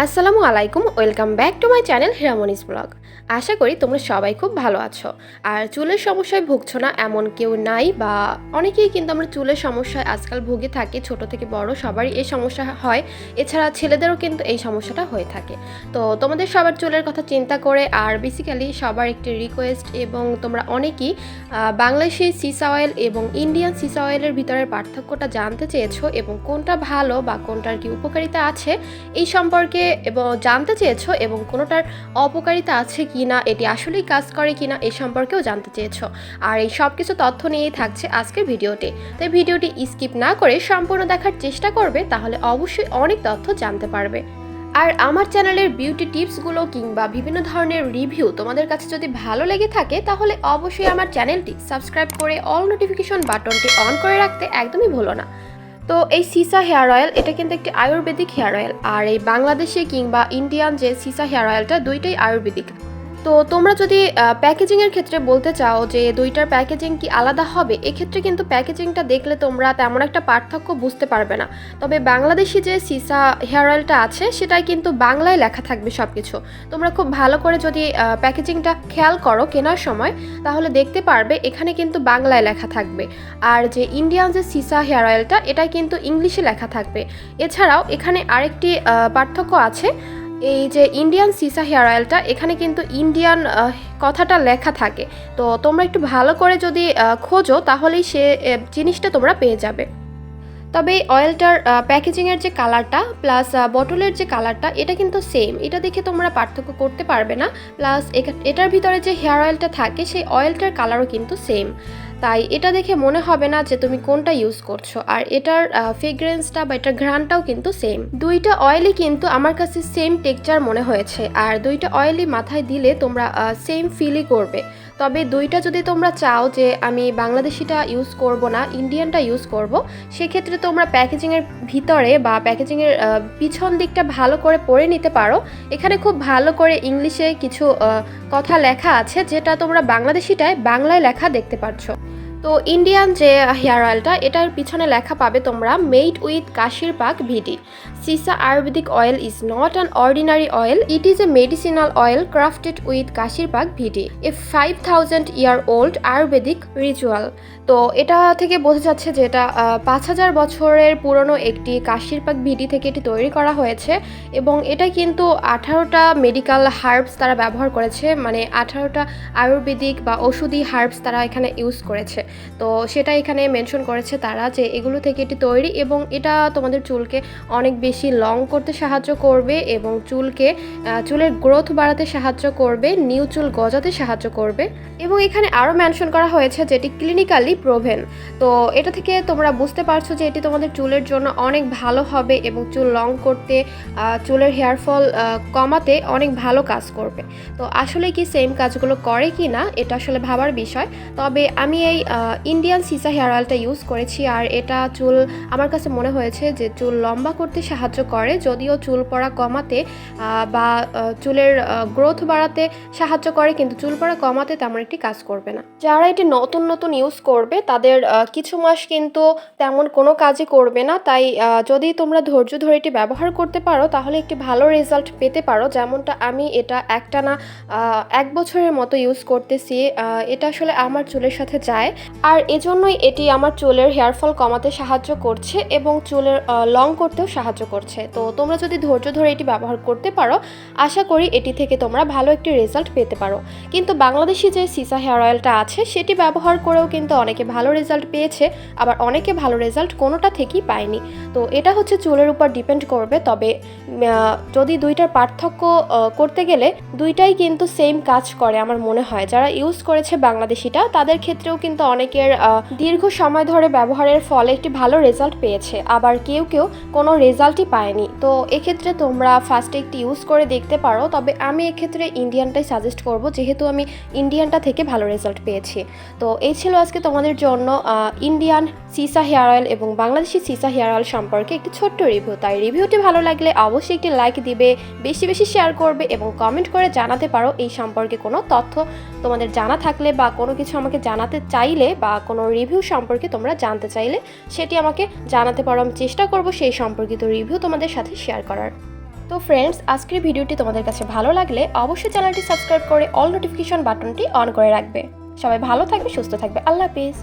আসসালামু আলাইকুম, welcome back to my channel Hiramoni's vlog. আশা করি তোমরা সবাই খুব ভালো আছো। আর চুলের সমস্যায় ভুগছো না, এমন কেউ নাই বা অনেকেই কিন্তু আমরা চুলের সমস্যায় আজকাল ভুগে থাকি, ছোট থেকে বড় সবারই এই সমস্যা হয়। এছাড়া ছেলেদেরও কিন্তু এই সমস্যাটা হয়ে থাকে। তো তোমাদের সবার চুলের কথা চিন্তা করে, আর বেসিক্যালি সবার একটি রিকোয়েস্ট এবং তোমরা অনেকেই বাংলাদেশি সিসা অয়েল এবং ইন্ডিয়ান সিসা অয়েলের ভিতরের পার্থক্যটা জানতে চেয়েছো এবং কোনটা ভালো বা কোনটার কি উপকারিতা আছে, এই সম্পর্কে এবং জানতে চেয়েছো এবং কোনোটার অপকারিতা আছে কি না এটি আসলেই কাজ করে কি না এ সম্পর্কেও জানতে চেয়েছো। আর এই সব কিছু তথ্য নিয়েই থাকছে আজকের ভিডিওটি। তাই ভিডিওটি স্কিপ না করে সম্পূর্ণ দেখার চেষ্টা করবে, তাহলে অবশ্যই অনেক তথ্য জানতে পারবে। আর আমার চ্যানেলের বিউটি টিপসগুলো কিংবা বিভিন্ন ধরনের রিভিউ তোমাদের কাছে যদি ভালো লেগে থাকে, তাহলে অবশ্যই আমার চ্যানেলটি সাবস্ক্রাইব করে অল নোটিফিকেশন বাটনটি অন করে রাখতে একদমই ভুলো না। তো এই সিসা হেয়ার অয়েল এটা কিন্তু একটি আয়ুর্বেদিক হেয়ার অয়েল আর এই বাংলাদেশে কিংবা ইন্ডিয়ান যে সিসা হেয়ার অয়েলটা দুইটাই আয়ুর্বেদিক। তো তোমরা যদি প্যাকেজিংয়ের ক্ষেত্রে বলতে চাও যে দুইটার প্যাকেজিং কি আলাদা হবে, এক্ষেত্রে কিন্তু প্যাকেজিংটা দেখলে তোমরা তেমন একটা পার্থক্য বুঝতে পারবে না। তবে বাংলাদেশি যে সিসা হেয়ার অয়েলটা আছে সেটাই কিন্তু বাংলায় লেখা থাকবে সব কিছু তোমরা খুব ভালো করে যদি প্যাকেজিংটা খেয়াল করো কেনার সময়, তাহলে দেখতে পারবে এখানে কিন্তু বাংলায় লেখা থাকবে। আর যে ইন্ডিয়ান যে সিসা হেয়ার অয়েলটা এটাই কিন্তু ইংলিশে লেখা থাকবে। এছাড়াও এখানে আরেকটি পার্থক্য আছে এই যে ইন্ডিয়ান সিসা হেয়ার অয়েলটা এখানে কিন্তু ইন্ডিয়ান কথাটা লেখা থাকে। তো তোমরা একটু ভালো করে যদি খোঁজো, তাহলেই সে জিনিসটা তোমরা পেয়ে যাবে। তবে এই অয়েলটার প্যাকেজিংয়ের যে কালারটা প্লাস বটলের যে কালারটা এটা কিন্তু সেম এটা দেখে তোমরা পার্থক্য করতে পারবে না। প্লাস এটার ভিতরে যে হেয়ার অয়েলটা থাকে, সেই অয়েলটার কালারও কিন্তু সেম তাই এটা দেখে মনে হবে না যে তুমি কোনটা ইউজ করছ। আর এটার ফ্রেগ্রেন্সটা বা এটার ঘ্রাণটাও কিন্তু সেম দুইটা অয়েলই কিন্তু আমার কাছে সেম টেক্সচার মনে হয়েছে। আর দুইটা অয়েলই মাথায় দিলে তোমরা সেম ফিলই করবে। তবে দুইটা যদি তোমরা চাও যে আমি বাংলাদেশিটা ইউজ করব না ইন্ডিয়ানটা ইউজ করব, সেক্ষেত্রে তোমরা প্যাকেজিংয়ের ভিতরে বা প্যাকেজিংয়ের পিছন দিকটা ভালো করে পড়ে নিতে পারো। এখানে খুব ভালো করে ইংলিশে কিছু কথা লেখা আছে, যেটা তোমরা বাংলাদেশিটায় বাংলায় লেখা দেখতে পাচ্ছ তো ইন্ডিয়ান যে হেয়ার অয়েলটা এটার পিছনে লেখা পাবে তোমরা made with ksheer paak vidhi Sesa ayurvedic oil is not an ordinary oil it is a medicinal oil crafted with ksheer paak vidhi a five thousand year old ayurvedic ritual তো এটা থেকে বোঝা যাচ্ছে যে এটা পাঁচ হাজার বছরের পুরনো একটি কাশির পাক ভিডি থেকে এটি তৈরি করা হয়েছে এবং এটা কিন্তু আঠারোটা মেডিকেল হার্বস তারা ব্যবহার করেছে মানে আঠারোটা আয়ুর্বেদিক বা ওষুধি হার্বস তারা এখানে ইউজ করেছে। তো সেটা এখানে মেনশন করেছে তারা যে এগুলো থেকে এটি তৈরি এবং এটা তোমাদের চুলকে অনেক বেশি লং করতে সাহায্য করবে এবং চুলকে চুলের গ্রোথ বাড়াতে সাহায্য করবে নিউ চুল গজাতে সাহায্য করবে। এবং এখানে আরও মেনশন করা হয়েছে যেটি ক্লিনিক্যালি প্রোভেন তো এটা থেকে তোমরা বুঝতে পারছ যে এটি তোমাদের চুলের জন্য অনেক ভালো হবে এবং চুল লং করতে চুলের হেয়ার ফল কমাতে অনেক ভালো কাজ করবে। তো আসলে কি সেম কাজগুলো করে কি না এটা আসলে ভাবার বিষয়। তবে আমি এই ইন্ডিয়ান সিসা হেয়ার অয়েলটা ইউজ করেছি আর এটা চুল, আমার কাছে মনে হয়েছে যে চুল লম্বা করতে সাহায্য করে, যদিও চুল পড়া কমাতে বা চুলের গ্রোথ বাড়াতে সাহায্য করে, কিন্তু চুল পড়া কমাতে তেমন একটি কাজ করবে না। যারা এটি নতুন নতুন ইউজ করবে, তাদের কিছু মাস কিন্তু তেমন কোনো কাজই করবে না, তাই যদি তোমরা ধৈর্য ধরে এটি ব্যবহার করতে পারো, তাহলে একটি ভালো রেজাল্ট পেতে পারো, যেমনটা আমি এটা একটানা এক বছরের মতো ইউজ করতেছি এটা আসলে আমার চুলের সাথে যায়। আর এজন্যই এটি আমার চুলের হেয়ার ফল কমাতে সাহায্য করছে এবং চুলের লং করতেও সাহায্য করছে। তো তোমরা যদি ধৈর্য ধরে এটি ব্যবহার করতে পারো, আশা করি এটি থেকে তোমরা ভালো একটি রেজাল্ট পেতে পারো। কিন্তু বাংলাদেশি যে সিসা হেয়ার অয়েলটা আছে, সেটি ব্যবহার করেও কিন্তু অনেকে ভালো রেজাল্ট পেয়েছে, আবার অনেকে ভালো রেজাল্ট কোনোটা থেকেই পায়নি। তো এটা হচ্ছে চুলের উপর ডিপেন্ড করবে, তবে যদি দুইটার পার্থক্য করতে গেলে দুইটাই কিন্তু সেম কাজ করে, আমার মনে হয়। যারা ইউজ করেছে বাংলাদেশিটা, তাদের ক্ষেত্রেও কিন্তু অনেকের দীর্ঘ সময় ধরে ব্যবহারের ফলে একটি ভালো রেজাল্ট পেয়েছে। আবার কেউ কেউ কোনো রেজাল্টই পায়নি। তো এক্ষেত্রে তোমরা ফার্স্টে একটি ইউজ করে দেখতে পারো। তবে আমি এক্ষেত্রে ইন্ডিয়ানটাই সাজেস্ট করব, যেহেতু আমি ইন্ডিয়ানটা থেকে ভালো রেজাল্ট পেয়েছি। তো এই ছিল আজকে তোমাদের জন্য ইন্ডিয়ান সিসা হেয়ার অয়েল এবং বাংলাদেশি সিসা হেয়ার অয়েল সম্পর্কে একটি ছোট্ট রিভিউ তাই রিভিউটি ভালো লাগলে অবশ্যই একটি লাইক দিবে, বেশি বেশি শেয়ার করবে এবং কমেন্ট করে জানাতে পারো। এই সম্পর্কে কোনো তথ্য তোমাদের জানা থাকলে বা কোনো কিছু আমাকে জানাতে চাইলে বা কোনো রিভিউ সম্পর্কে তোমরা জানতে চাইলে সেটি আমাকে জানাতে পারো। আমি চেষ্টা করব সেই সম্পর্কিত রিভিউ তোমাদের সাথে শেয়ার করার। তো ফ্রেন্ডস আজকের ভিডিওটি তোমাদের কাছে ভালো লাগলে অবশ্যই চ্যানেলটি সাবস্ক্রাইব করে অল নোটিফিকেশন বাটনটি অন করে রাখবে। সবাই ভালো থাকবে, সুস্থ থাকবে। আল্লাহ হাফিজ।